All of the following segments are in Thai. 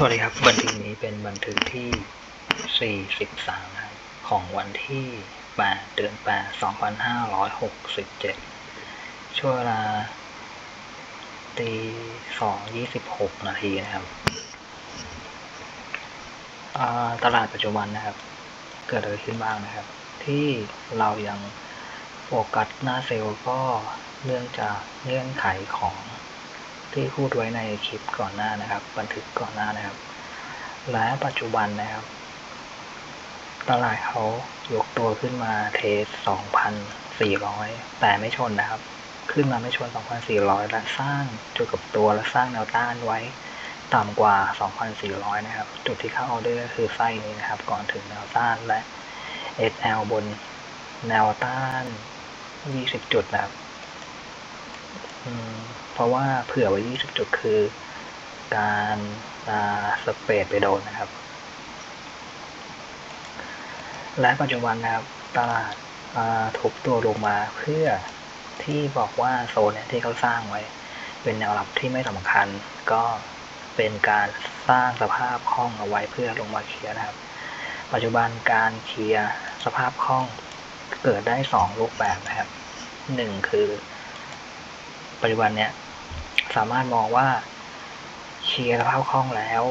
สวัสดีครับ บันทึกนี้เป็นบันทึกที่ 43 ของวันที่8เดือน8 2567 ช่วงเวลาตี2 26 นาทีนะครับ ตลาดปัจจุบันนะครับ เกิดอะไรขึ้นบ้างนะครับ ที่เรายังโฟกัสหน้าเซลล์ก็เนื่องจากเงื่อนไขของ ที่พูดไว้ในคลิปก่อนหน้านะครับ บันทึกก่อนหน้านะครับ และปัจจุบันนะครับ ตลาดเขายกตัวขึ้นมาเทส 2,400 แต่ไม่ชนนะครับ ขึ้นมาไม่ชน 2,400 และสร้างจุดกับตัวและสร้างแนวต้านไว้ต่ำกว่า 2,400 นะครับ จุดที่เข้าออเดอร์ก็คือไส้นี้นะครับ ก่อนถึงแนวต้านและ SL บนแนวต้าน 20 จุดนะครับ เพราะว่าเผื่อไว้ 20 จุดคือ การาสเปรดไปโดนนะครับ และปัจจุบันนะครับตลาดาทุบตัวลงมาเพื่อที่บอกว่าโซนเนี่ยที่เขาสร้างไว้ เป็นแนวรับที่ไม่สำคัญ ก็เป็นการสร้างสภาพคล่องเอาไว้เพื่อลงมาเคลียร์นะครับ ปัจจุบันการเคลียร์สภาพคล่องเกิดได้สองรูปแบบนะครับหนึ่งคือปัจจุบันเนี่ย สามารถมองว่าเคลียร์สภาพคล่องแล้ว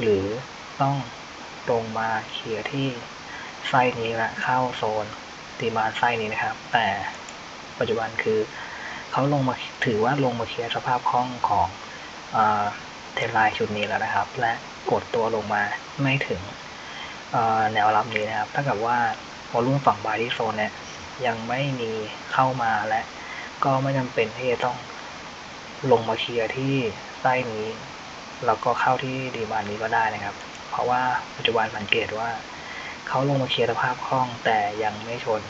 หรือต้องลงมาเคลียร์ที่ไส้นี้และเข้าโซนตีมานไส้นี้นะครับ แต่ปัจจุบันคือเขาลงมาถือว่าลงมาเคลียร์สภาพคล่องของเทรนไลน์ชุดนี้แล้วนะครับ และกดตัวลงมาไม่ถึงแนวรับนี้นะครับถ้ากับว่าวอลุ่มฝั่งบายที่โซนเนี่ยยังไม่มีเข้ามาและก็ไม่จำเป็นที่จะต้อง ลงมาเคลียร์ที่ไส้นี้ แล้วก็เข้าที่ดีมานนี้ก็ได้นะครับ เพราะว่าปัจจุบันสังเกตว่าเขาลงมาเคลียร์สภาพคล่อง แต่ยังไม่ชน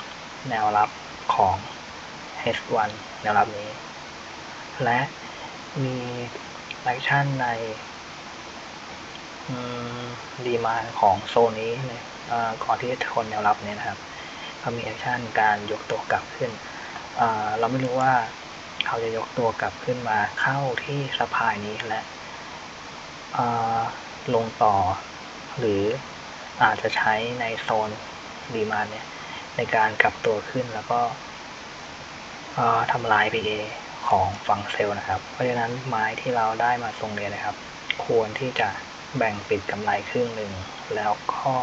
แนวรับของ H1 แนวรับนี้ และมีแอคชั่นในดีมานของโซนนี้เนี่ยเอ่อก่อนที่จะชนแนวรับนี้นะครับเขามีแอคชั่นการยกตัวกลับขึ้นเอ่อเราไม่รู้ว่า เขาจะยกตัวกลับขึ้นมาเข้าที่สะพายนี้และลงต่อ หรืออาจจะใช้ในโซนดีมานเนี่ยในการกลับตัวขึ้นแล้วก็ทำลาย PA ของฝั่งเซลล์นะครับ เพราะฉะนั้นไม้ที่เราได้มาทรงเนี้นะครับ ควรที่จะแบ่งปิดกำไรครึ่งหนึ่งแล้วก็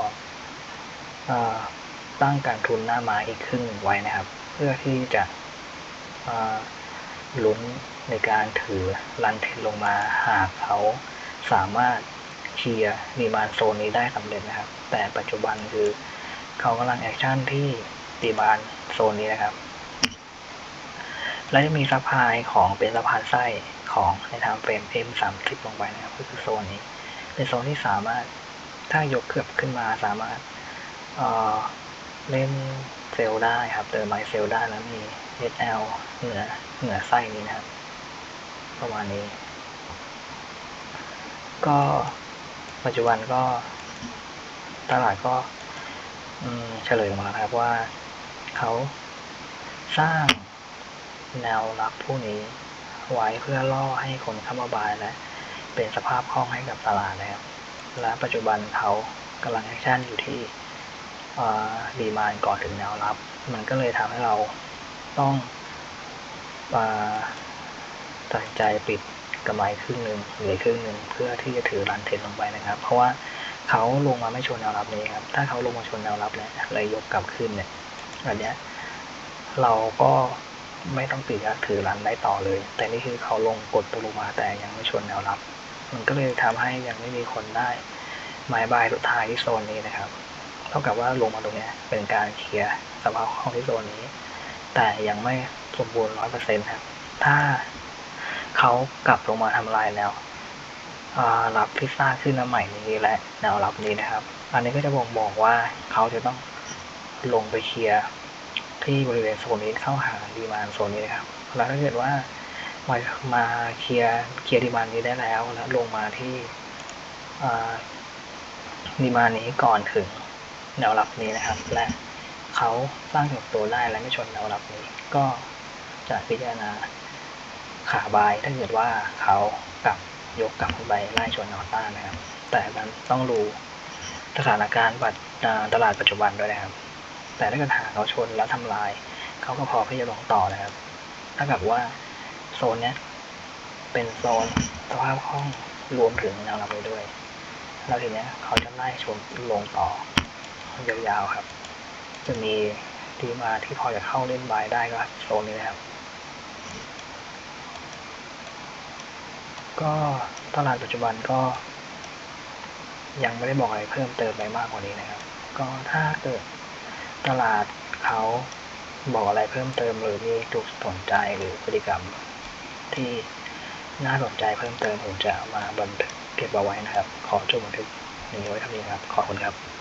ตั้งการทุนหน้าไม้อีกครึ่งไว้นะครับ เพื่อที่จะ ลุ้นในการถือรันเทนลงมาหากเขาสามารถเคลียร์ดีมานโซนนี้ได้สำเร็จนะครับ แต่ปัจจุบันคือเขากำลังแอคชั่นที่ดีมานโซนนี้นะครับ และจะมีซัพายของเป็นสะพานไส้ของในทางเฟรม M 3 0 ลงไปนะครับ ก็คือโซนนี้ เป็นโซนที่สามารถถ้ายกเกือบขึ้นมาสามารถเเล่นเซลได้ครับ เติมไมเซลได้แล้วมี SL เหนือ เหนือไส้นี้นะครับ ประมาณนี้ ก็ปัจจุบันก็ตลาดก็เฉลยออกมาแล้วครับว่าเขาสร้างแนวรับผู้นี้ไว้เพื่อล่อให้คนเข้ามาบายและเป็นสภาพคล่องให้กับตลาดนะครับ และปัจจุบันเขากำลังแอคชั่นอยู่ที่ดีมานก่อนถึงแนวรับ มันก็เลยทำให้เราต้อง อาตัดใจปิดกำไรครึ่งหนึ่งหลือครึ่งหนึ่งเพื่อที่จะถือรันเทนลงไปนะครับ เพราะว่าเขาลงมาไม่ชนแนวรับนี้ครับ ถ้าเขาลงมาชนแนวรับเนี่ยเลยยกกลับขึ้นเนี่ยอันเนี้ยเราก็ไม่ต้องปิดถือรันได้ต่อเลย แต่นี่คือเขาลงกดตัวลงมาแต่ยังไม่ชนแนวรับ มันก็เลยทำให้ยังไม่มีคนได้ไม้บายสุดท้ายที่โซนนี้นะครับ เท่ากับว่าลงมาตรงเนี้ยเป็นการเคลียร์สภาพคล่องที่โซนนี้ แต่ยังไม่สมบูรณ์ร้อยเปอร์เซ็นต์ครับ ถ้าเขากลับลงมาทำลายแนวรับที่สร้างขึ้นมาใหม่นี้และแนวรับนี้นะครับ อันนี้ก็จะบ่งบอกว่าเขาจะต้องลงไปเคลียร์ที่บริเวณโซนนี้เข้าหาดีมานโซนนี้นะครับ แล้วถ้าเกิดว่ามามาเคลียร์เคลียร์ดีมานนี้ได้แล้วแล้วลงมาที่ดีมานนี้ก่อนถึงแนวรับนี้นะครับ และ เขาสร้างถึงตัวได้และไม่ชนแนวรับนี้ ก็จะพิจารณาขาบายถ้าเกิดว่าเขากลับยกกลับขึ้นไปไล่ชนแนวต้านนะครับ แต่มันต้องรู้สถานการณ์ปัจตลาดปัจจุบันด้วยนะครับ แต่ถ้าเกิดหากเขาชนแล้วทำลาย เขาก็พอที่จะลงต่อนะครับ ถ้ากับว่าโซนเนี้ยเป็นโซนสภาพคล่องรวมถึงแนวรับไว้ด้วย แล้วทีเนี้ยเขาจะไล่ชนลงต่อยาวๆครับ จะมีทีมาที่พอจะเข้าเล่นบายได้ก็โซนนี้นะครับ ก็ตลาดปัจจุบันก็ ยังไม่ได้บอกอะไรเพิ่มเติมไปมากกว่านี้นะครับ ก็ถ้าเกิดตลาดเขาบอกอะไรเพิ่มเติมหรือมีจุดสนใจหรือพฤติกรรมที่น่าสนใจเพิ่มเติมผมจะมาบันทึกเก็บเอาไว้นะครับ ขอจบบันทึกนี้ไว้เท่านี้ครับ ขอบคุณครับ